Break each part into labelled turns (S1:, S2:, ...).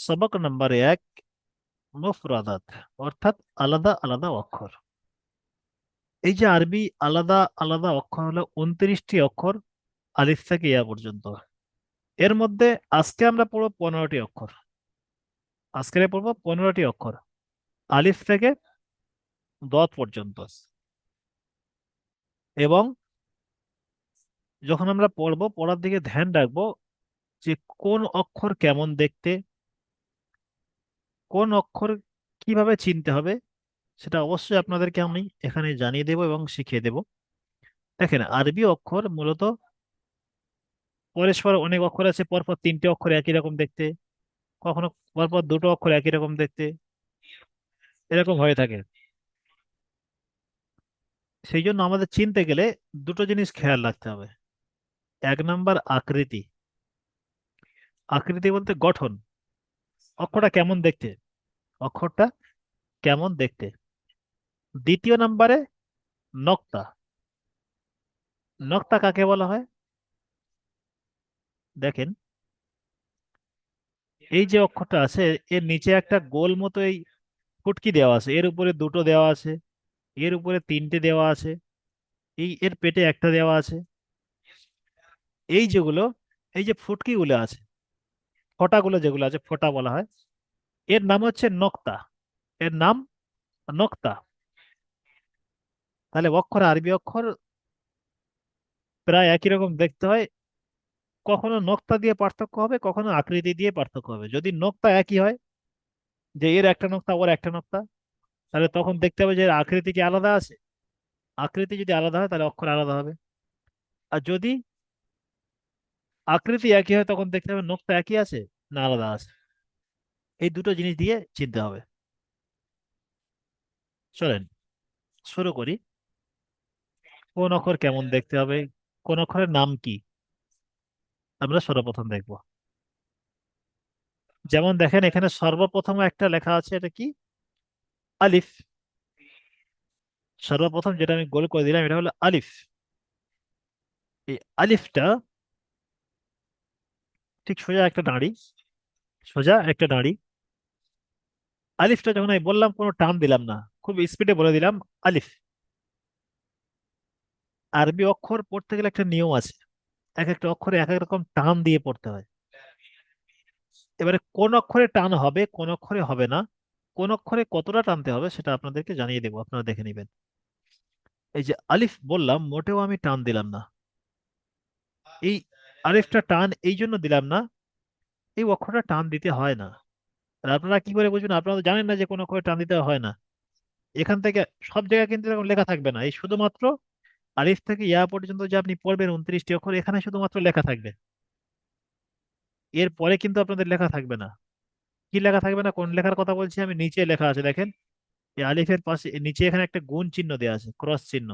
S1: সবক নাম্বার এক, মুফরাদাত, অর্থাৎ আলাদা আলাদা অক্ষর। এই যে আরবি আলাদা আলাদা অক্ষর হলো উনত্রিশটি অক্ষর, আলিফ থেকে ইয়া পর্যন্ত। এর মধ্যে আজকে আমরা পড়ব পনেরোটি অক্ষর। আজকে পড়ব পনেরোটি অক্ষর, আলিফ থেকে দত পর্যন্ত। এবং যখন আমরা পড়ব, পড়ার দিকে ধ্যান রাখব যে কোন অক্ষর কেমন দেখতে কোন অক্ষর কীভাবে চিনতে হবে সেটা অবশ্যই আপনাদেরকে আমি এখানে জানিয়ে দেব এবং শিখিয়ে দেব। দেখেন, আরবি অক্ষর মূলত পরস্পর অনেক অক্ষর আছে, পরপর তিনটে অক্ষর একই রকম দেখতে, কখনো পরপর দুটো অক্ষর একই রকম দেখতে, এরকম হয়ে থাকে। সেই জন্য আমাদের চিনতে গেলে দুটো জিনিস খেয়াল রাখতে হবে। এক নাম্বার আকৃতি। আকৃতি বলতে গঠন। অক্ষরটা কেমন দেখতে? অক্ষরটা কেমন দেখতে? দ্বিতীয় নাম্বারে নক্তা। নক্তা কাকে বলা হয়? দেখেন। এই যে অক্ষরটা আছে, এর নিচে একটা গোল মতো এই ফুটকি দেওয়া আছে। এর উপরে দুটো দেওয়া আছে, এর উপরে তিনটে দেওয়া আছে, এই এর পেটে একটা দেওয়া আছে। এই যেগুলো, এই যে ফুটকিগুলো আছে ফোঁটাগুলো যেগুলো আছে, ফোঁটা বলা হয়। এর নাম হচ্ছে নক্তা। এর নাম নক্তা। তাহলে অক্ষর, আরবি অক্ষর প্রায় একই রকম দেখতে হয়। কখনো নক্তা দিয়ে পার্থক্য হবে, কখনো আকৃতি দিয়ে পার্থক্য হবে। যদি নক্তা একই হয়, যে এর একটা নক্তা, ওর একটা নক্তা, তাহলে তখন দেখতে হবে যে আকৃতি কি আলাদা আছে। আকৃতি যদি আলাদা হয়, তাহলে অক্ষর আলাদা হবে। আর যদি আকৃতি একই হয়, তখন দেখতে হবে নক্তা একই আছে না আলাদা আছে। এই দুটো জিনিস দিয়ে চিনতে হবে। চলেন, শুরু করি। কোন অক্ষর কেমন দেখতে হবে? কোন অক্ষরের নাম কি? আমরা সর্বপ্রথম দেখব। যেমন দেখেন, এখানে সর্বপ্রথম একটা লেখা আছে, এটা কি? আলিফ। সর্বপ্রথম যেটা আমি গোল করে দিলাম, এটা হলো আলিফ। এই আলিফটা ঠিক সোজা একটা দাঁড়ি, সোজা একটা দাঁড়ি। আলিফটা যখন আমি বললাম, কোনো টান দিলাম না। খুব স্পিডে বলে দিলাম, আলিফ। আরবি অক্ষর পড়তে গেলে একটা নিয়ম আছে। এক একটা অক্ষরে এক এক রকম টান দিয়ে পড়তে হয়। এবারে কোন অক্ষরে টান হবে, কোন অক্ষরে হবে না, কোন অক্ষরে কতটা টানতে হবে সেটা আপনাদেরকে জানিয়ে দেবো, আপনারা দেখে নেবেন। এই যে আলিফ বললাম, মোটেও আমি টান দিলাম না। এই আলিফটা টান এই জন্য দিলাম না, এই অক্ষরটা টান দিতে হয় না। আর আপনারা কি করে বুঝবেন? আপনারা তো জানেন না যে কোন অক্ষরে টান দিতে হয় না। এখান থেকে সব জায়গায় কিন্তু এরকম লেখা থাকবে না। এই শুধুমাত্র আলিফ থেকে ইয়া পর্যন্ত যে আপনি পড়বেন উনত্রিশটি অক্ষর, এখানে শুধুমাত্র লেখা থাকবে। এর পরে কিন্তু আপনাদের লেখা থাকবে না। কি লেখা থাকবে না? কোন লেখার কথা বলছি আমি? নিচে লেখা আছে, দেখেন। এই আলিফের পাশে নিচে এখানে একটা গুণ চিহ্ন দেওয়া আছে ক্রস চিহ্ন।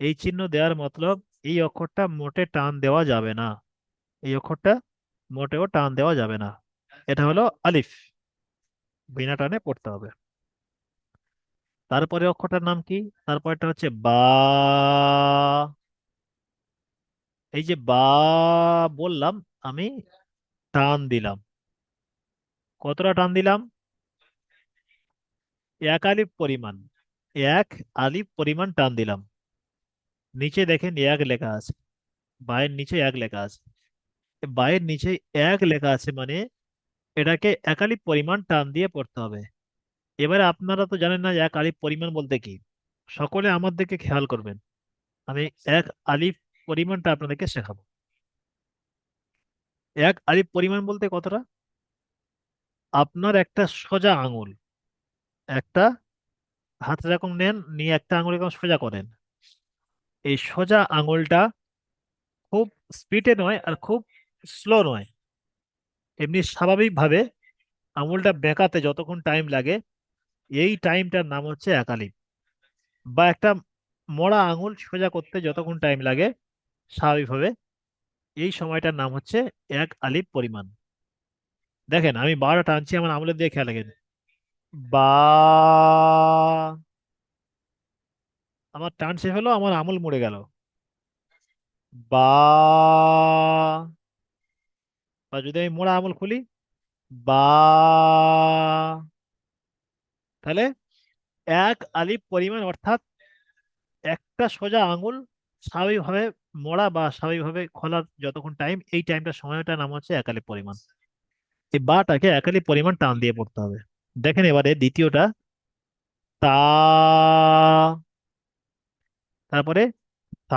S1: এই চিহ্ন দেওয়ার মতলব এই অক্ষরটা মোটে টান দেওয়া যাবে না। এই অক্ষরটা মোটেও টান দেওয়া যাবে না। এটা হলো আলিফ। বিনা টানে পড়তে হবে। তারপরে অক্ষরটার নাম কি? তারপরটা হচ্ছে বা। এই যে বা বললাম, আমি টান দিলাম। কতটা টান দিলাম? এক আলিফ পরিমাণ। এক আলিফ পরিমাণ টান দিলাম। নিচে দেখেন এক লেখা আছে বায়ের নিচে এক লেখা আছে বায়ের নিচে এক লেখা আছে মানে এটাকে এক পরিমাণ টান দিয়ে পড়তে হবে এবারে আপনারা তো জানেন না এক আলিফ পরিমাণ বলতে কি সকলে আমার দিকে খেয়াল করবেন আমি এক আলিফ পরিমাণটা আপনাদেরকে শেখাবো এক আলিফ পরিমাণ বলতে কতটা আপনার একটা সোজা আঙুল একটা হাত এরকম নেন নিয়ে একটা আঙুল এরকম সোজা করেন। এই সোজা আঙুলটা খুব স্পিডে নয় আর খুব স্লো নয়। এমনি স্বাভাবিকভাবে আঙুলটা বেঁকাতে যতক্ষণ টাইম লাগে, এই টাইমটার নাম হচ্ছে এক আলিফ বা একটা মোড়া আঙুল সোজা করতে যতক্ষণ টাইম লাগে, স্বাভাবিকভাবে এই সময়টার নাম হচ্ছে এক আলিফ পরিমাণ। দেখেন, আমি বারোটা টানছি আমার আঙুলের দিয়ে খেয়াল রাখেন। বা আমার টান শেষ হলো, আমার আঙুল মরে গেল। বা বা, যদি আমি মোড়া আঙুল খুলি, বা, তাহলে এক আলিফ পরিমাণ অর্থাৎ একটা সোজা আঙুল স্বাভাবিকভাবে মোড়া বা স্বাভাবিকভাবে খোলার যতক্ষণ টাইম এই টাইমটা সময়টার নাম হচ্ছে এক আলিফ পরিমাণ। এই বাটাকে এক আলিফ পরিমাণ টান দিয়ে পড়তে হবে। দেখেন এবারে দ্বিতীয়টা, তা তারপরে তা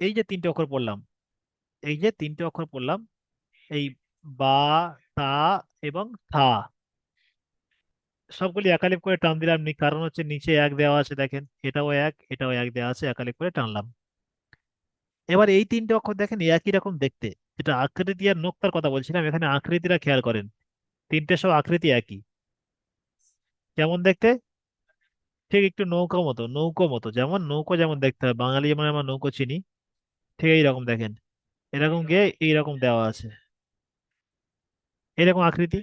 S1: এই যে তিনটে অক্ষর পড়লাম, এই যে তিনটে অক্ষর পড়লাম, এই বা, তা এবং থা। সবগুলি একালিপ করে টান দিলাম নি কারণ হচ্ছে নিচে এক দেওয়া আছে, দেখেন, এটাও এক এটাও এক দেওয়া আছে, একালিপ করে টানলাম। এবার এই তিনটে অক্ষর দেখেন, একই রকম দেখতে। যেটা আকৃতি আর নোক্তার কথা বলছিলাম, এখানে আকৃতিটা খেয়াল করেন, তিনটে সব আকৃতি একই। কেমন দেখতে? ঠিক একটু নৌকো মতো নৌকো মতো। যেমন নৌকো যেমন দেখতে হয়, বাঙালি যেমন আমরা নৌকো চিনি, ঠিক এইরকম দেখেন। এরকম গিয়ে এইরকম দেওয়া আছে। এরকম আকৃতি।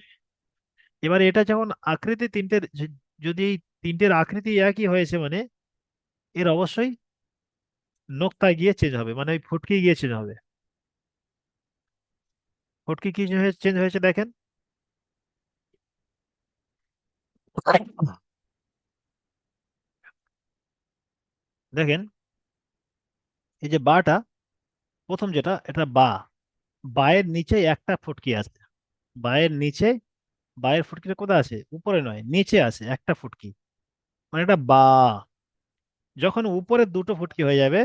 S1: এবার এটা যখন আকৃতি তিনটের য- যদি এই তিনটের আকৃতি একই হয়েছে মানে এর অবশ্যই নোক্তায় গিয়ে চেঞ্জ হবে মানে ওই ফুটকি গিয়ে চেঞ্জ হবে। ফুটকি কি চেঞ্জ হয়েছে দেখেন। দেখেন, এই যে বাটা, প্রথম যেটা, এটা বা। বায়ের নিচে একটা ফুটকি আছে। বায়ের নিচে, বায়ের ফুটকিটা কোথায় আছে? উপরে নয়, নিচে আছে একটা ফুটকি। মানে এটা বা। যখন উপরে দুটো ফুটকি হয়ে যাবে,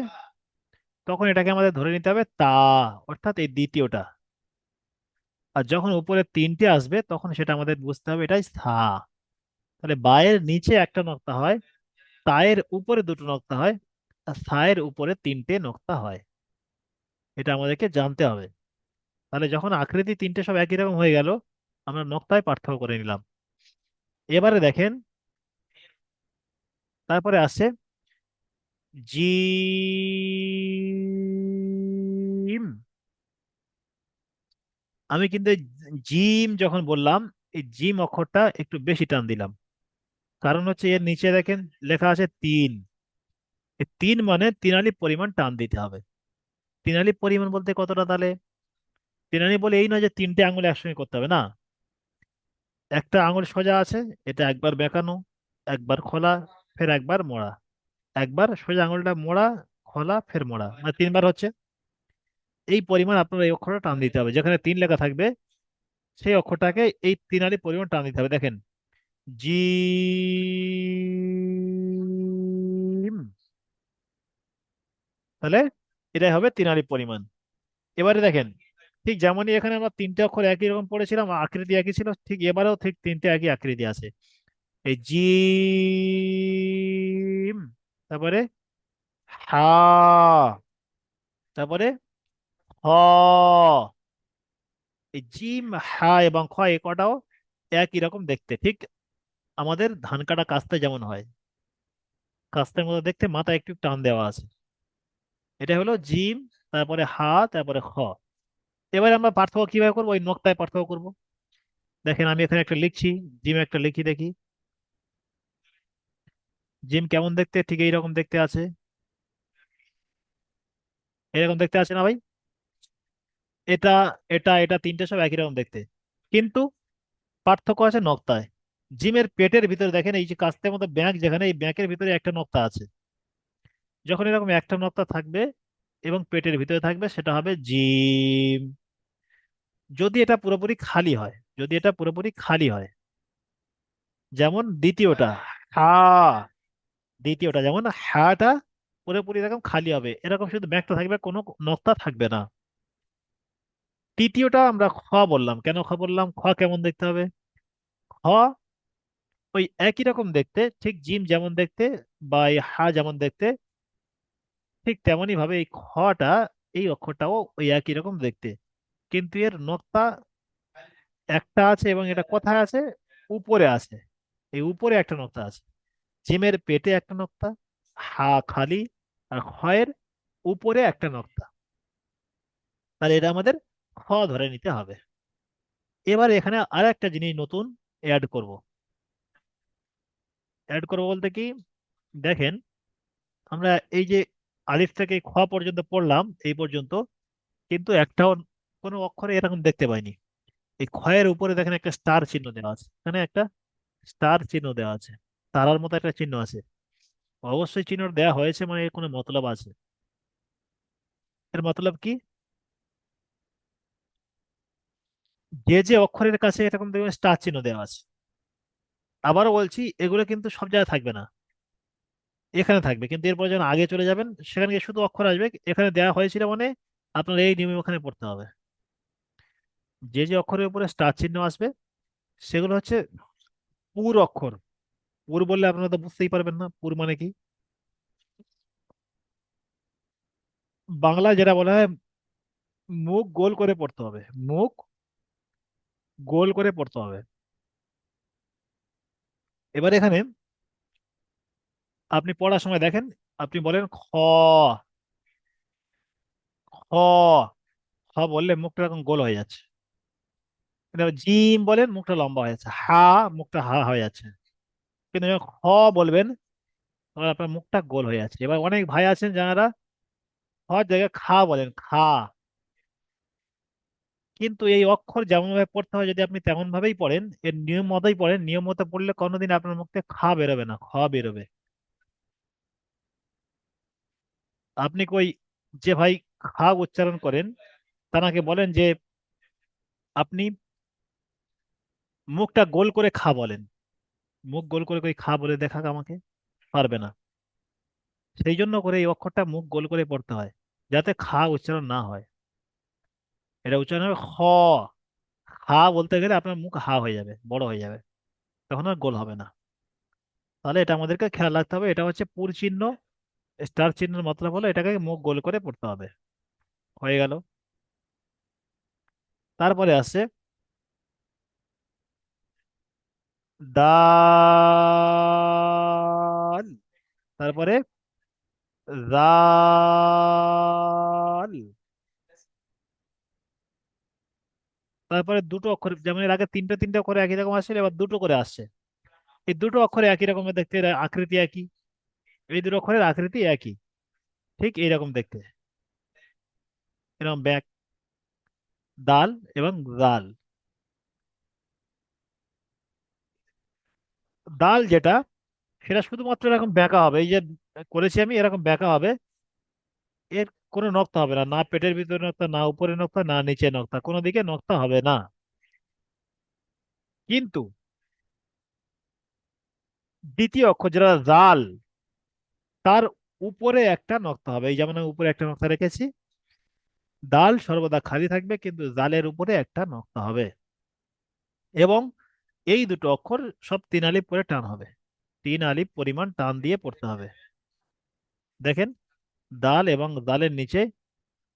S1: তখন এটাকে আমাদের ধরে নিতে হবে তা, অর্থাৎ এই দ্বিতীয়টা। আর যখন উপরে তিনটে আসবে, তখন সেটা আমাদের বুঝতে হবে এটাই স্থা। তাহলে বায়ের নিচে একটা নক্তা হয় তায়ের উপরে দুটো নক্তা হয়, আর সায়ের উপরে তিনটে নক্তা হয়। এটা আমাদেরকে জানতে হবে। তাহলে যখন আকৃতি তিনটে সব একই রকম হয়ে গেল, আমরা নক্তায় পার্থক্য করে নিলাম। এবারে দেখেন, তারপরে আসছে জিম আমি কিন্তু জিম যখন বললাম, এই জিম অক্ষরটা একটু বেশি টান দিলাম। কারণ হচ্ছে এর নিচে দেখেন, লেখা আছে তিন। তিন মানে তিনালি পরিমাণ টান দিতে হবে। তিনালি পরিমাণ বলতে কতটা তাহলে? তিনালি বলে এই নয় যে তিনটে আঙুল একসঙ্গে করতে হবে, না। একটা আঙুল সোজা আছে, এটা একবার বেঁকানো, একবার খোলা, ফের একবার মোড়া। একবার সোজা আঙুলটা মোড়া, খোলা, ফের মোড়া মানে তিনবার হচ্ছে। এই পরিমাণ আপনার এই অক্ষরটা টান দিতে হবে। যেখানে তিন লেখা থাকবে, সেই অক্ষরটাকে এই তিনালি পরিমাণ টান দিতে হবে। দেখেন জিম। তাহলে এটাই হবে তিনালি পরিমাণ। এবারে দেখেন, ঠিক যেমনই এখানে আমরা তিনটে অক্ষর একই রকম পড়েছিলাম, আকৃতি একই ছিল, ঠিক এবারেও ঠিক তিনটে একই আকৃতি আছে। এই জিম, তারপরে হা, তারপরে হ। জিম, হা এবং খ এ কটাও একই রকম দেখতে, ঠিক আমাদের ধান কাটা কাস্তে যেমন হয়, কাস্তের মতো দেখতে মাথায় একটু টান দেওয়া আছে। এটা হলো জিম, তারপরে হা তারপরে খ। এবারে আমরা পার্থক্য কীভাবে করব? ওই নোক্তায় পার্থক্য করব। দেখেন আমি এখানে একটা লিখছি, জিম একটা লিখি দেখি। জিম কেমন দেখতে? ঠিক এইরকম দেখতে আছে। এরকম দেখতে আছে না ভাই? এটা এটা এটা, তিনটে সব একই রকম দেখতে। কিন্তু পার্থক্য আছে নক্তায়। জিমের পেটের ভিতরে দেখেন, এই যে কাস্তের মতো ব্যাংক যেখানে, এই ব্যাংকের ভিতরে একটা নক্তা আছে। যখন এরকম একটা নক্তা থাকবে এবং পেটের ভিতরে থাকবে, সেটা হবে জিম। যদি এটা পুরোপুরি খালি হয়, যদি এটা পুরোপুরি খালি হয়, যেমন দ্বিতীয়টা, হা, দ্বিতীয়টা যেমন হাটা পুরোপুরি এরকম খালি হবে, এরকম শুধু ব্যাংকটা থাকবে, কোনো নক্তা থাকবে না। তৃতীয়টা আমরা খ বললাম। কেন খ বললাম? খ কেমন দেখতে হবে? খ ওই একই রকম দেখতে, ঠিক জিম যেমন দেখতে বা এই হা যেমন দেখতে, ঠিক তেমনই ভাবে এই খটা, এই অক্ষরটাও ওই একই রকম দেখতে। কিন্তু এর নক্তা একটা আছে এবং এটা কোথায় আছে? উপরে আছে। এই উপরে একটা নক্তা আছে। জিমের পেটে একটা নক্তা, হা খালি, আর খয়ের উপরে একটা নক্তা। তাহলে এটা আমাদের খ ধরে নিতে হবে। এবার এখানে আর একটা জিনিস নতুন অ্যাড করব। অ্যাড করব বলতে কি? দেখেন, আমরা এই যে আলিফ থেকে খ পর্যন্ত পড়লাম, এই পর্যন্ত, কিন্তু একটাও কোনো অক্ষরে এরকম দেখতে পাইনি। এই ক্ষয়ের উপরে দেখেন একটা স্টার চিহ্ন দেওয়া আছে। এখানে একটা স্টার চিহ্ন দেওয়া আছে। তারার মতো একটা চিহ্ন আছে। অবশ্যই চিহ্ন দেওয়া হয়েছে মানে এর কোনো মতলব আছে। এর মতলব কি? যে যে অক্ষরের কাছে এরকম দেখবেন স্টার চিহ্ন দেওয়া আছে। আবারও বলছি, এগুলো কিন্তু সব জায়গায় থাকবে না। এখানে থাকবে। কিন্তু এরপর যখন আগে চলে যাবেন, সেখানে গিয়ে শুধু অক্ষর আসবে, এখানে দেওয়া হয়েছিল মানে আপনার এই নিয়মে ওখানে পড়তে হবে। যে যে অক্ষরের উপরে স্টার চিহ্ন আসবে, সেগুলো হচ্ছে পুর অক্ষর। পুর বললে আপনারা তো বুঝতেই পারবেন না, পুর মানে কি? বাংলায় যেটা বলা হয়, মুখ গোল করে পড়তে হবে। মুখ গোল করে পড়তে হবে। এবার এখানে আপনি পড়ার সময় দেখেন, আপনি বলেন খ। খ। খ বললে মুখটা এরকম গোল হয়ে যাচ্ছে। কিন্তু জিম বলেন মুখটা লম্বা হয়ে যাচ্ছে। হা, মুখটা হা হয়ে যাচ্ছে। কিন্তু যখন খ বলবেন, তখন আপনার মুখটা গোল হয়ে যাচ্ছে। এবার অনেক ভাই আছেন যারা খ জায়গায় খা বলেন, খা। কিন্তু এই অক্ষর যেমন ভাবে পড়তে হয়, যদি আপনি তেমন ভাবেই পড়েন, এর নিয়ম মতোই পড়েন, নিয়ম মতো পড়লে কোনোদিন আপনার মুখ থেকে খা বেরোবে না, খ বেরোবে। আপনি কই যে ভাই খা উচ্চারণ করেন তাকে বলেন যে আপনি মুখটা গোল করে খা বলেন। মুখ গোল করে কই খা বলে দেখাক আমাকে, পারবে না। সেই জন্য করে এই অক্ষরটা মুখ গোল করে পড়তে হয়, যাতে খা উচ্চারণ না হয়। এটা উচ্চারণ হবে খ। খা বলতে গেলে আপনার মুখ হা হয়ে যাবে, বড় হয়ে যাবে। তখন আর গোল হবে না। তাহলে এটা আমাদেরকে খেয়াল রাখতে হবে। এটা হচ্ছে পুর চিহ্ন, স্টার চিহ্নের মতলব হলো এটাকে মুখ গোল করে পড়তে হবে। হয়ে গেল। তারপরে আসছে দাল তারপরে জাল তারপরে দুটো অক্ষর, যেমন এর আগে তিনটে তিনটে অক্ষরে একই রকম আসছে এবার দুটো করে আসছে। এই দুটো অক্ষরে একই রকমের দেখতে আকৃতি একই। এই দুটো অক্ষরের আকৃতি একই। ঠিক এইরকম দেখতে। এরকম ব্যাক, দাল এবং জাল দাল যেটা, সেটা শুধুমাত্র এরকম ব্যাকা হবে। এই যে করেছি আমি, এরকম ব্যাকা হবে। এর কোনো নক্তা হবে না। না পেটের ভিতরে নক্তা না উপরে নক্তা না নিচে নক্তা কোনো দিকে নক্তা হবে না। কিন্তু দ্বিতীয় অক্ষর যেটা জাল, তার উপরে একটা নক্তা হবে। এই যেমন আমি উপরে একটা নক্তা রেখেছি দাল সর্বদা খালি থাকবে, কিন্তু জালের উপরে একটা নক্তা হবে। এবং এই দুটো অক্ষর সব তিন আলিফ করে টান হবে। তিন আলিফ পরিমাণ টান দিয়ে পড়তে হবে। দেখেন দাল এবং দালের নিচে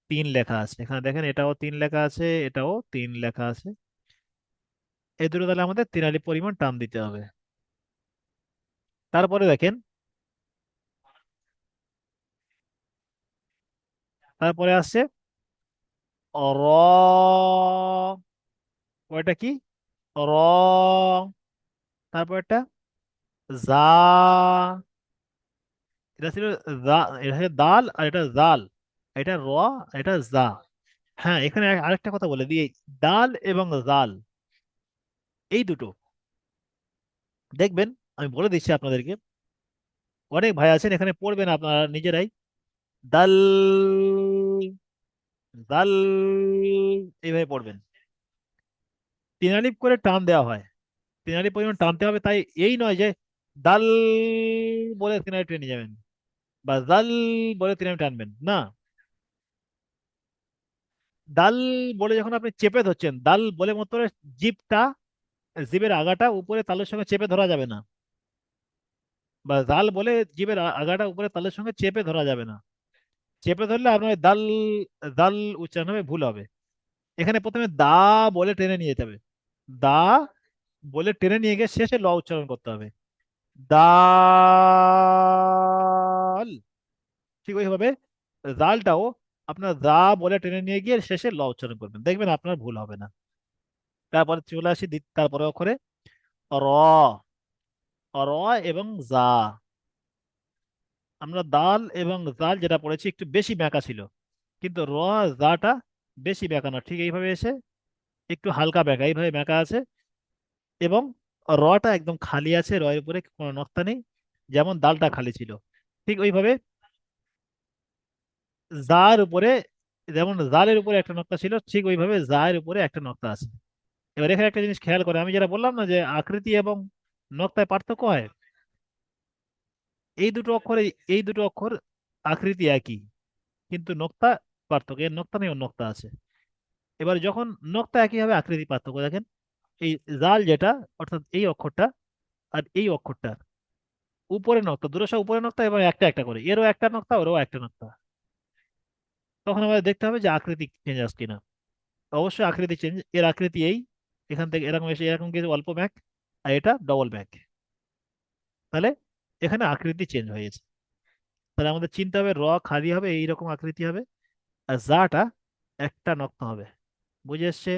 S1: তিন লেখা আছে। এখানে দেখেন, এটাও তিন লেখা আছে, এটাও তিন লেখা আছে। এই দুটো তাহলে আমাদের তিন আলিফ পরিমাণ টান দিতে হবে। তারপরে দেখেন, তারপরে আসছে র ওইটা কি? র, তারপর একটা জা এটা ছিল এটা দাল আর এটা জাল। এটা র এটা জা। হ্যাঁ এখানে আরেকটা কথা বলে এই ডাল এবং জাল। এই দুটো। দেখবেন, আমি বলে দিচ্ছি আপনাদেরকে। অনেক ভাই আছেন, এখানে পড়বেন আপনারা নিজেরাই। দাল দাল, এইভাবে পড়বেন। তিন আলিফ করে টান দেওয়া হয়। তিন আলিফ পরিমাণ টানতে হবে, তাই এই নয় যে দাল বলে তিন আলিফ টেনে যাবেন। বা দাল বলে তিন টানবেন, না। দাল বলে যখন আপনি চেপে ধরছেন, দাল বলে মতো জিভটা জিভের আগাটা উপরে তালের সঙ্গে চেপে ধরা যাবে না। বা দাল বলে জিভের আগাটা উপরে তালের সঙ্গে চেপে ধরা যাবে না। চেপে ধরলে আপনার দাল দাল উচ্চারণ হবে, ভুল হবে। এখানে প্রথমে দা বলে টেনে নিয়ে যেতে হবে। দা বলে টেনে নিয়ে গিয়ে শেষে ল উচ্চারণ করতে হবে। দাল। ঠিক ওইভাবে জালটাও আপনার দা বলে টেনে নিয়ে গিয়ে শেষে ল উচ্চারণ করবেন। দেখবেন আপনার ভুল হবে না। তারপরে চলে আসি তারপরে অক্ষরে র। র এবং জা আমরা দাল এবং জাল যেটা পড়েছি একটু বেশি ব্যাকা ছিল। কিন্তু র, জাটা বেশি বেঁকা না। ঠিক এইভাবে এসে একটু হালকা বেঁকা এইভাবে বেঁকা আছে। এবং রটা একদম খালি আছে র এর উপরে কোনো নক্তা নেই যেমন দালটা খালি ছিল। ঠিক ওইভাবে জার উপরে যেমন জালের উপরে একটা নক্তা ছিল ঠিক ওইভাবে জায়ের উপরে একটা নক্তা আছে। এবার এখানে একটা জিনিস খেয়াল করে আমি যেটা বললাম না যে আকৃতি এবং নক্তায় পার্থক্য হয়? এই দুটো অক্ষরে এই দুটো অক্ষর আকৃতি একই কিন্তু নক্তা পার্থক্য এর নক্তা নেই ওর নক্তা আছে। এবার যখন নক্তা একই হবে আকৃতি পার্থক্য দেখেন এই জাল যেটা, অর্থাৎ এই অক্ষরটা আর এই অক্ষরটা, উপরে নক্তা, দুটো উপরে নক্তা এবং একটা একটা করে, এরও একটা নক্তা, ওরও একটা নক্তা। তখন আমাদের দেখতে হবে যে আকৃতি চেঞ্জ আসছে কিনা। অবশ্যই আকৃতি চেঞ্জ এর আকৃতি এই, এখান থেকে এরকম এসে এরকম কিছু অল্প ব্যাক আর এটা ডবল ব্যাক তাহলে এখানে আকৃতি চেঞ্জ হয়ে গেছে তাহলে আমাদের চিন্তা হবে র খালি হবে, এইরকম আকৃতি হবে, আর জাটা একটা নক্তা হবে। বুঝে এসছে?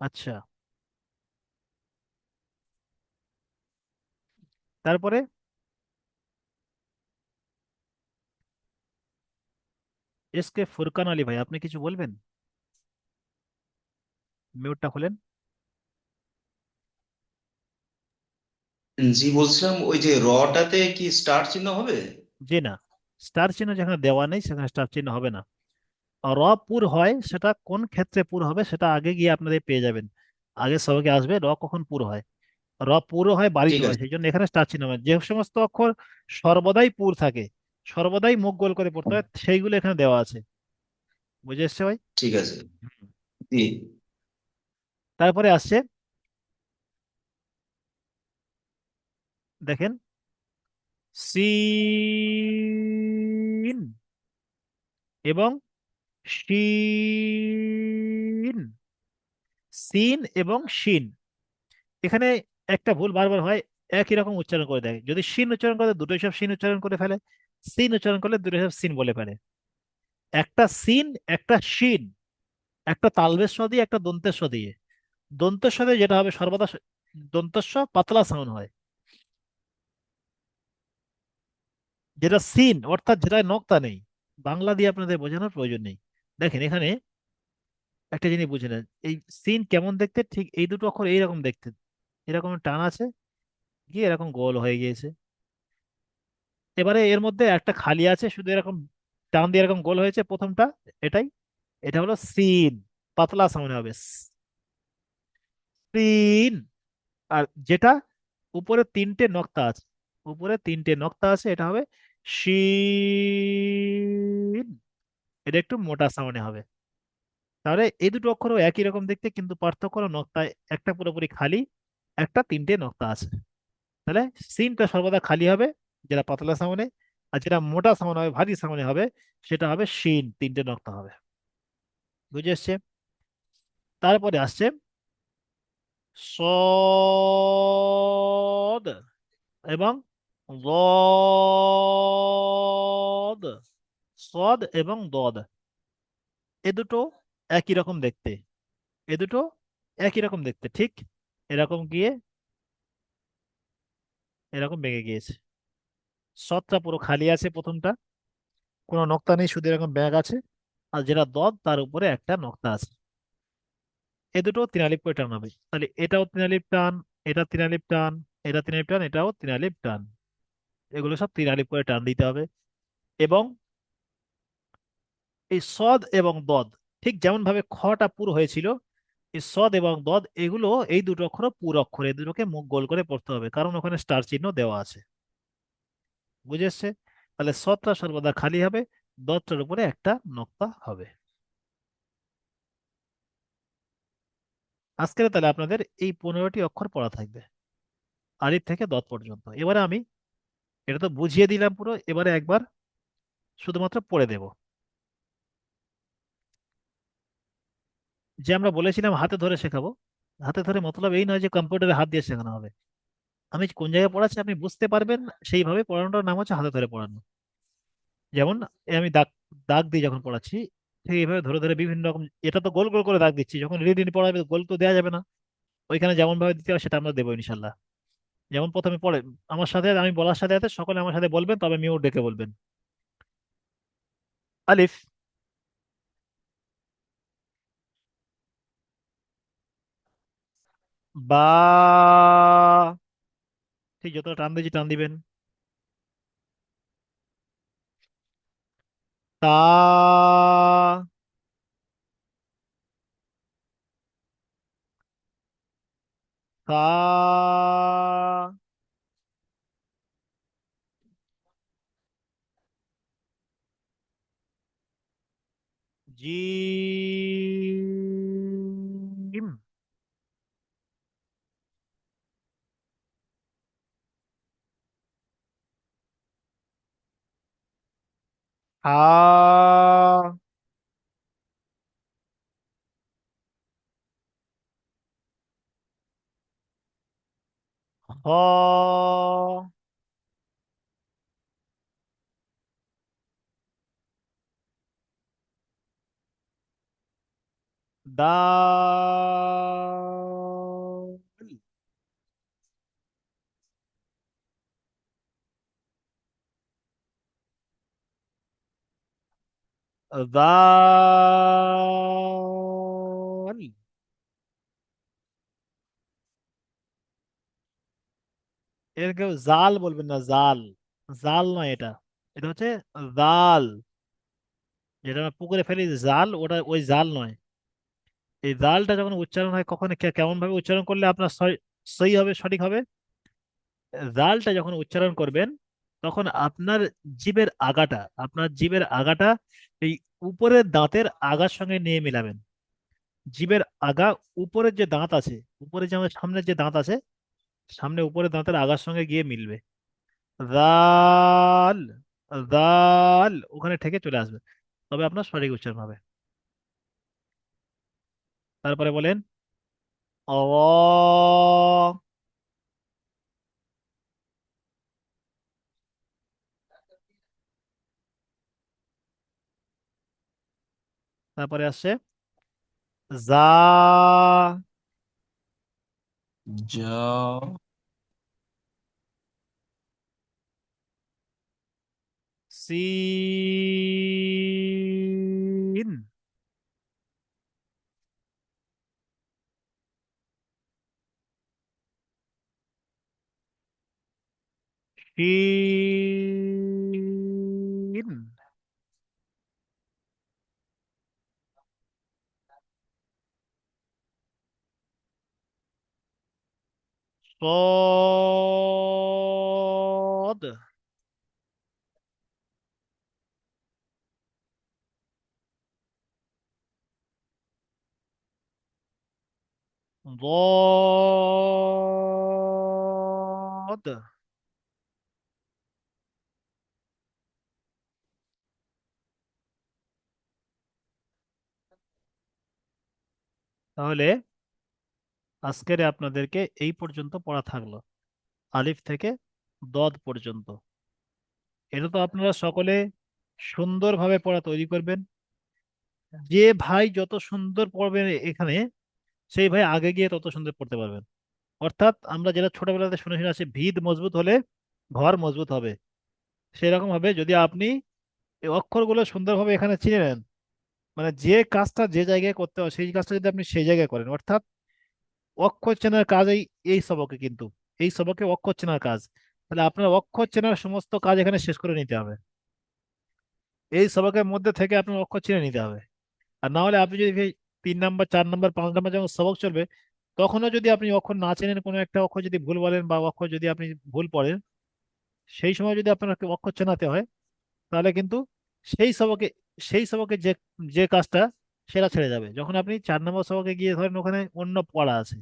S1: আচ্ছা। তারপরে? এস কে ফুরকান আলী ভাই আপনি কিছু বলবেন? মিউটটা খোলেন।
S2: জি বলছিলাম ওই যে রটাতে কি স্টার চিহ্ন হবে?
S1: যে না স্টার চিহ্ন যেখানে দেওয়া নেই সেখানে স্টার চিহ্ন হবে না। র পুর হয় সেটা কোন ক্ষেত্রে পুর হবে সেটা আগে গিয়ে আপনাদের পেয়ে যাবেন। আগে সবাইকে আসবে র কখন পুর হয়। র পুরো হয় বাড়িতে
S2: ঠিক
S1: হয় সেই জন্য এখানে স্টার চিহ্ন যে সমস্ত অক্ষর সর্বদাই পুর থাকে সর্বদাই মুখ গোল করে পড়তে হয় সেইগুলো এখানে দেওয়া আছে। বুঝে এসছে ভাই?
S2: ঠিক আছে।
S1: তারপরে আসছে। দেখেন। সিন এবং শিন। সিন এবং শিন। এখানে একটা ভুল বারবার হয়, একই রকম উচ্চারণ করে দেয়। যদি শিন উচ্চারণ করে, দুটোই সব শিন উচ্চারণ করে ফেলে। সিন উচ্চারণ করলে দুটোই সব সিন বলে ফেলে। একটা সিন একটা শিন। একটা তালবের স দিয়ে, একটা দন্তের স দিয়ে। দন্তের স দিয়ে যেটা হবে, সর্বদা স পাতলা সাউন্ড হয়। যেটা সিন অর্থাৎ যেটা নক্তা নেই। বাংলা দিয়ে আপনাদের বোঝানোর প্রয়োজন নেই। দেখেন, এখানে একটা জিনিস বুঝে নেন, এই সিন কেমন দেখতে? ঠিক এই দুটো অক্ষর এইরকম দেখতে। এরকম টান আছে, গিয়ে এরকম গোল হয়ে গিয়েছে। এবারে এর মধ্যে একটা খালি আছে, শুধু এরকম টান দিয়ে এরকম গোল হয়েছে, প্রথমটা এটাই। এটা হলো সিন পাতলা সাউন্ড হবে সিন আর যেটা উপরে তিনটে নক্তা আছে, উপরে তিনটে নক্তা আছে, এটা হবে শিন এটা একটু মোটা সাউন্ডে হবে। তাহলে এই দুটো অক্ষরও একই রকম দেখতে, কিন্তু পার্থক্য নক্তায় একটা পুরোপুরি খালি, একটা তিনটে নক্তা আছে। তাহলে সিনটা সর্বদা খালি হবে, যেটা পাতলা সামনে, আর যেটা মোটা সাউন্ড হবে, ভারী সাউন্ডে হবে, সেটা হবে শিন তিনটে নক্তা হবে। বুঝে এসছে? তারপরে আসছে সদ এবং দদ সদ এবং দদ। এ দুটো একই রকম দেখতে। এ দুটো একই রকম দেখতে, ঠিক? এরকম গিয়ে এরকম ভেঙে গিয়েছে। সদটা পুরো খালি আছে প্রথমটা। কোনো নক্তা নেই, শুধু এরকম ব্যাগ আছে। আর যেটা দদ, তার উপরে একটা নক্তা আছে। এ দুটো তিনালিপ করে টান হবে। তাহলে এটাও তিনালিপ টান, এটা তিনালিপ টান, এটা তিনালিপ টান, এটাও তিনালিপ টান। এগুলো সব তিনালিপ করে টান দিতে হবে। এবং এই সদ এবং দদ, ঠিক যেমন ভাবে খটা পুর হয়েছিল, এই সদ এবং দদ, এগুলো এই দুটো অক্ষর পুর অক্ষর, এই দুটোকে মুখ গোল করে পড়তে হবে, কারণ ওখানে স্টার চিহ্ন দেওয়া আছে। বুঝে এসছে তাহলে সদটা সর্বদা খালি হবে, দদটার উপরে একটা নক্তা হবে। আজকের তাহলে আপনাদের এই পনেরোটি অক্ষর পড়া থাকবে আলিফ থেকে দত পর্যন্ত। এবারে আমি এটা তো বুঝিয়ে দিলাম পুরো, এবারে একবার শুধুমাত্র পড়ে দেব। যে আমরা বলেছিলাম হাতে ধরে শেখাবো, হাতে ধরে মতলব এই নয় যে কম্পিউটারে হাত দিয়ে শেখানো হবে। আমি কোন জায়গায় পড়াচ্ছি আপনি বুঝতে পারবেন, সেইভাবে পড়ানোটার নাম হচ্ছে হাতে ধরে পড়ানো। যেমন আমি দাগ দাগ দিয়ে যখন পড়াচ্ছি, ঠিক এইভাবে ধরে ধরে বিভিন্ন রকম, এটা তো গোল গোল করে দাগ দিচ্ছি, যখন রিডিং পড়াবে গোল তো দেওয়া যাবে না। ওইখানে যেমন ভাবে দিতে হবে সেটা আমরা দেবো ইনশাল্লাহ। যেমন প্রথমে পড়ে, আমার সাথে, আমি বলার সাথে সাথে সকলে আমার সাথে বলবেন, তবে মিউ ডেকে বলবেন। আলিফ বা ঠিক যতটা টান দিয়েছি টান দিবেন। তা সা জিম হা হ দাল দাল এর কেউ জাল বলবেন না, জাল। জাল নয় এটা। এটা হচ্ছে জাল। যেটা আমরা পুকুরে ফেলি জাল ওটা ওই জাল নয়। এই জালটা যখন উচ্চারণ হয়, কখন কেমন ভাবে উচ্চারণ করলে আপনার সই- হবে, সঠিক হবে? জালটা যখন উচ্চারণ করবেন, তখন আপনার জীবের আগাটা, আপনার জীবের আগাটা এই উপরের দাঁতের আগার সঙ্গে নিয়ে মিলাবেন। জীবের আগা উপরের যে দাঁত আছে, উপরে যে আমাদের সামনের যে দাঁত আছে, সামনে উপরের দাঁতের আগার সঙ্গে গিয়ে মিলবে। দাল দাল, ওখানে ঠেকে চলে আসবে। তবে আপনার সঠিক উচ্চারণ হবে। তারপরে বলেন, অ তারপরে আসছে জা
S2: যা
S1: সিন শিন Foda. Voda. Olha. আজকের আপনাদেরকে এই পর্যন্ত পড়া থাকল। আলিফ থেকে দদ পর্যন্ত। এটা তো আপনারা সকলে সুন্দরভাবে পড়া তৈরি করবেন। যে ভাই যত সুন্দর পড়বেন এখানে, সেই ভাই আগে গিয়ে তত সুন্দর পড়তে পারবেন। অর্থাৎ আমরা যেটা ছোটবেলাতে শুনে শুনে আসি, ভিত মজবুত হলে ঘর মজবুত হবে। সেরকম ভাবে যদি আপনি এই অক্ষরগুলো সুন্দরভাবে এখানে চিনে নেন মানে যে কাজটা যে জায়গায় করতে হয়, সেই কাজটা যদি আপনি সেই জায়গায় করেন, অর্থাৎ অক্ষর চেনার কাজ এই এই সবকে কিন্তু। এই সবকে অক্ষর চেনার কাজ। তাহলে আপনার অক্ষর চেনার সমস্ত কাজ এখানে শেষ করে নিতে হবে। এই সবকের মধ্যে থেকে আপনার অক্ষর চিনে নিতে হবে। আর না হলে আপনি যদি তিন নাম্বার, চার নাম্বার, পাঁচ নাম্বার যখন সবক চলবে, তখনও যদি আপনি অক্ষর না চেনেন, কোনো একটা অক্ষর যদি ভুল বলেন বা অক্ষর যদি আপনি ভুল পড়েন, সেই সময় যদি আপনাকে অক্ষর চেনাতে হয়, তাহলে কিন্তু সেই সবকে সেই সবকে যে যে কাজটা সেটা ছেড়ে যাবে। যখন আপনি চার নম্বর সবকে গিয়ে ধরেন ওখানে অন্য পড়া আছে,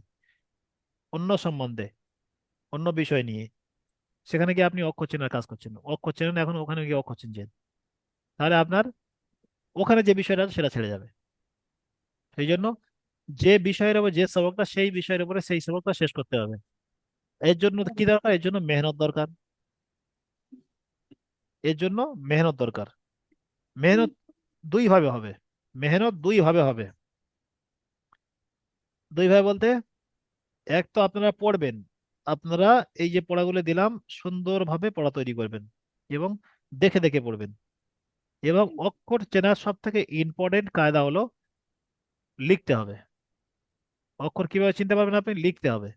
S1: অন্য সম্বন্ধে, অন্য বিষয় নিয়ে, সেখানে গিয়ে আপনি অক্ষর চেনার কাজ করছেন। অক্ষর চেনেন এখন ওখানে গিয়ে অক্ষর চিনছেন। তাহলে আপনার ওখানে যে বিষয়টা আছে সেটা ছেড়ে যাবে। সেই জন্য যে বিষয়ের উপর, যে সবকটা, সেই বিষয়ের উপরে সেই সবকটা শেষ করতে হবে। এর জন্য কি দরকার? এর জন্য মেহনত দরকার। এর জন্য মেহনত দরকার। মেহনত দুই ভাবে হবে। মেহনত দুই ভাবে হবে। দুই ভাবে বলতে এক তো আপনারা পড়বেন আপনারা এই যে পড়াগুলো দিলাম সুন্দরভাবে পড়া তৈরি করবেন এবং দেখে দেখে পড়বেন। এবং অক্ষর চেনার সব থেকে ইম্পর্টেন্ট কায়দা হলো লিখতে হবে। অক্ষর কীভাবে চিনতে পারবেন আপনি? লিখতে হবে।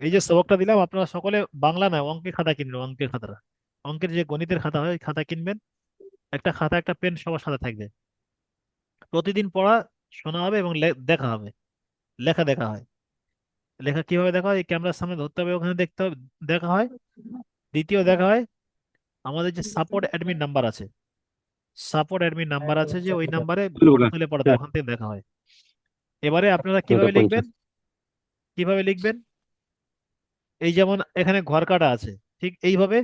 S1: এই যে সবকটা দিলাম আপনারা সকলে বাংলা নয় অঙ্কের খাতা কিনবেন অঙ্কের খাতাটা। অঙ্কের যে গণিতের খাতা হয় খাতা কিনবেন। একটা খাতা একটা পেন সবার সাথে থাকবে। প্রতিদিন পড়া শোনা হবে এবং দেখা হবে। লেখা দেখা হয়। লেখা কীভাবে দেখা হয়? ক্যামেরার সামনে ধরতে হবে ওখানে দেখতে হবে দেখা হয়। দ্বিতীয় দেখা হয় আমাদের যে সাপোর্ট অ্যাডমিন নাম্বার আছে। সাপোর্ট অ্যাডমিন নাম্বার আছে যে ওই নাম্বারে তুলে পড়াতে ওখান থেকে দেখা হয়। এবারে আপনারা কীভাবে লিখবেন? কীভাবে লিখবেন? এই যেমন এখানে ঘর কাটা আছে ঠিক এইভাবে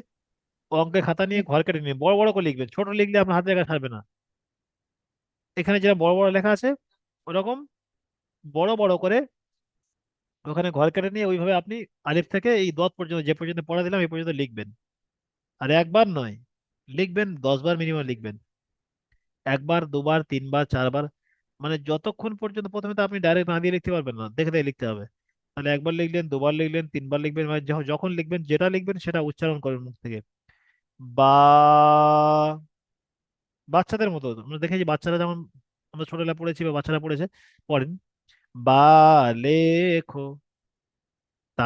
S1: অঙ্কের খাতা নিয়ে ঘর কেটে নিয়ে বড় বড় করে লিখবেন ছোট লিখলে আপনার হাতে লেখা ছাড়বে না। এখানে যেটা বড় বড় লেখা আছে, ওরকম বড় বড় করে ওখানে ঘর কেটে নিয়ে ওইভাবে আপনি আলিফ থেকে এই দশ পর্যন্ত, যে পর্যন্ত পড়া দিলাম, এই পর্যন্ত লিখবেন। আর একবার নয়, লিখবেন, দশ বার মিনিমাম লিখবেন। একবার, দুবার, তিনবার, চারবার মানে যতক্ষণ পর্যন্ত প্রথমে তো আপনি ডাইরেক্ট না দিয়ে লিখতে পারবেন না, দেখে দেখে লিখতে হবে। তাহলে একবার লিখলেন, দুবার লিখলেন, তিনবার লিখবেন মানে যখন যখন লিখবেন, যেটা লিখবেন সেটা উচ্চারণ করেন মুখ থেকে। বা বাচ্চাদের মতো। আমরা দেখেছি বাচ্চারা যেমন আমরা ছোটবেলা পড়েছি বা বাচ্চারা পড়েছে, পড়েন। বা লেখো তা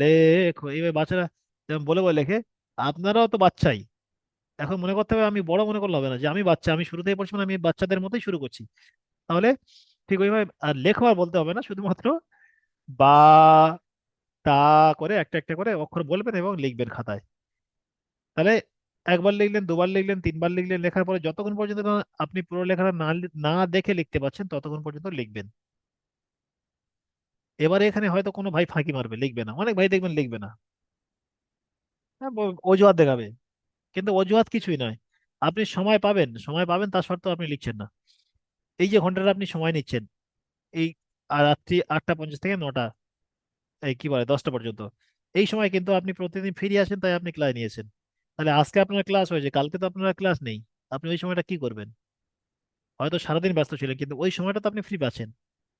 S1: লেখো এইভাবে বাচ্চারা যেমন বলে বলে লেখে, আপনারাও তো বাচ্চাই। এখন মনে করতে হবে আমি বড় মনে করলে হবে না যে আমি বাচ্চা, আমি শুরুতেই পড়ছি মানে আমি বাচ্চাদের মতোই শুরু করছি। তাহলে ঠিক ওইভাবে আর লেখো আর বলতে হবে না, শুধুমাত্র বা, তা করে একটা একটা করে অক্ষর বলবেন এবং লিখবেন খাতায়। তাহলে একবার লিখলেন দুবার লিখলেন তিনবার লিখলেন লেখার পরে যতক্ষণ পর্যন্ত আপনি পুরো লেখাটা না না দেখে লিখতে পারছেন ততক্ষণ পর্যন্ত লিখবেন। এবারে এখানে হয়তো কোনো ভাই ফাঁকি মারবে লিখবে না। অনেক ভাই দেখবেন লিখবে না। হ্যাঁ, অজুহাত দেখাবে। কিন্তু অজুহাত কিছুই নয়। আপনি সময় পাবেন সময় পাবেন তা সত্ত্বেও আপনি লিখছেন না। এই যে ঘন্টাটা আপনি সময় নিচ্ছেন এই রাত্রি আটটা পঞ্চাশ থেকে নটা এই কি বলে দশটা পর্যন্ত এই সময় কিন্তু আপনি প্রতিদিন ফিরে আসেন তাই আপনি ক্লাস নিয়েছেন। তাহলে আজকে আপনার ক্লাস হয়েছে, কালকে তো আপনার ক্লাস নেই। আপনি ওই সময়টা কি করবেন? হয়তো সারাদিন ব্যস্ত ছিলেন, কিন্তু ওই সময়টা তো আপনি ফ্রি পাচ্ছেন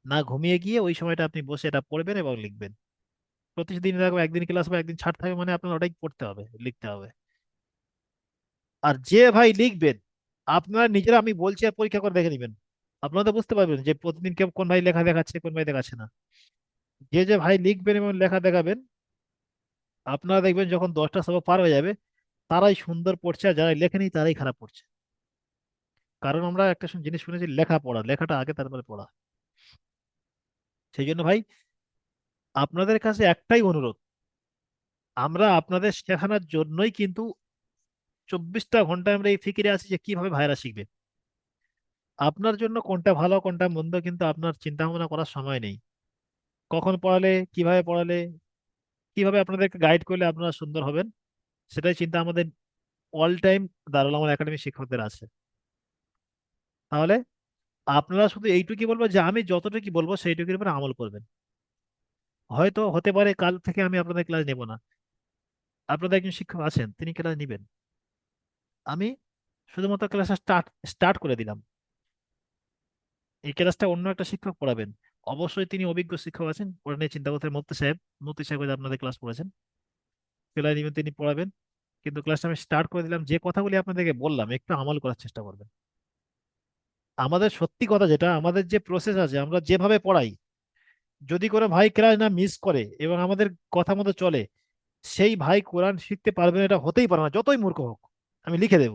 S1: না ঘুমিয়ে গিয়ে ওই সময়টা আপনি বসে এটা পড়বেন এবং লিখবেন। প্রতিদিন এরকম একদিন ক্লাস হবে, একদিন ছাড় থাকবে মানে আপনার ওটাই পড়তে হবে, লিখতে হবে। আর যে ভাই লিখবেন, আপনারা নিজেরা আমি বলছি আর পরীক্ষা করে দেখে নেবেন। আপনারা তো বুঝতে পারবেন যে প্রতিদিন কেউ কোন ভাই লেখা দেখাচ্ছে, কোন ভাই দেখাচ্ছে না। যে যে ভাই লিখবেন এবং লেখা দেখাবেন, আপনারা দেখবেন যখন দশটা সবক পার হয়ে যাবে তারাই সুন্দর পড়ছে আর যারা লেখেনি তারাই খারাপ পড়ছে। কারণ আমরা একটা জিনিস শুনেছি, লেখা পড়া, লেখাটা আগে তারপরে পড়া। সেই জন্য ভাই, আপনাদের কাছে একটাই অনুরোধ, আমরা আপনাদের শেখানোর জন্যই কিন্তু চব্বিশটা ঘণ্টা আমরা এই ফিকিরে আছি যে কীভাবে ভাইরা শিখবে। আপনার জন্য কোনটা ভালো, কোনটা মন্দ কিন্তু আপনার চিন্তা ভাবনা করার সময় নেই। কখন পড়ালে, কীভাবে পড়ালে, কীভাবে আপনাদেরকে গাইড করলে আপনারা সুন্দর হবেন সেটাই চিন্তা আমাদের অল টাইম দারুল আমল একাডেমি শিক্ষকদের আছে। তাহলে আপনারা শুধু এইটুকুই বলব যে আমি যতটুকু বলব সেইটুকুর উপর আমল করবেন। হয়তো হতে পারে কাল থেকে আমি আপনাদের ক্লাস নেব না। আপনাদের একজন শিক্ষক আছেন, তিনি ক্লাস নেবেন। আমি শুধুমাত্র ক্লাসটা স্টার্ট স্টার্ট করে দিলাম। এই ক্লাসটা অন্য একটা শিক্ষক পড়াবেন। অবশ্যই তিনি অভিজ্ঞ শিক্ষক আছেন ওরা নিয়ে চিন্তা করতে মুফতি সাহেব মুফতি সাহেব আপনাদের ক্লাস পড়েছেন। ক্লাস নেবেন তিনি পড়াবেন। কিন্তু ক্লাসটা আমি স্টার্ট করে দিলাম, যে কথাগুলি আপনাদেরকে বললাম, একটু আমল করার চেষ্টা করবেন। আমাদের সত্যি কথা যেটা, আমাদের যে প্রসেস আছে, আমরা যেভাবে পড়াই, যদি কোনো ভাই ক্লাস না মিস করে এবং আমাদের কথা মতো চলে, সেই ভাই কোরআন শিখতে পারবে না, এটা হতেই পারে না, যতই মূর্খ হোক, আমি লিখে দেব।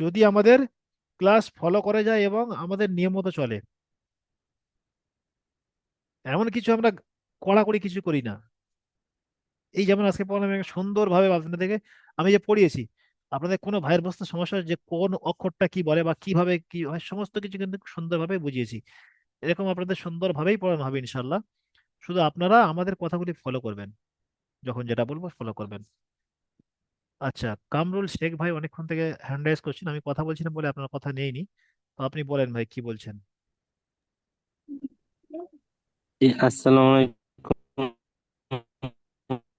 S1: যদি আমাদের ক্লাস ফলো করে যায় এবং আমাদের নিয়ম মতো চলে, এমন কিছু আমরা কড়াকড়ি কিছু করি না। এই যেমন আজকে পড়লাম সুন্দরভাবে আপনাদেরকে আমি যে পড়িয়েছি আপনাদের কোনো ভাইয়ের বুঝতে সমস্যা যে কোন অক্ষরটা কি বলে বা কীভাবে কি হয় সমস্ত কিছু কিন্তু সুন্দরভাবে বুঝিয়েছি। এরকম আপনাদের সুন্দরভাবেই পড়ানো হবে ইনশাল্লাহ শুধু আপনারা আমাদের কথাগুলি ফলো করবেন। যখন যেটা বলব ফলো করবেন। আচ্ছা কামরুল শেখ ভাই অনেকক্ষণ থেকে হ্যান্ড রাইজ করছেন। আমি কথা বলছিলাম বলে আপনার কথা নেইনি। তো আপনি বলেন ভাই কি বলছেন?
S3: জি, আসসালামু আলাইকুম।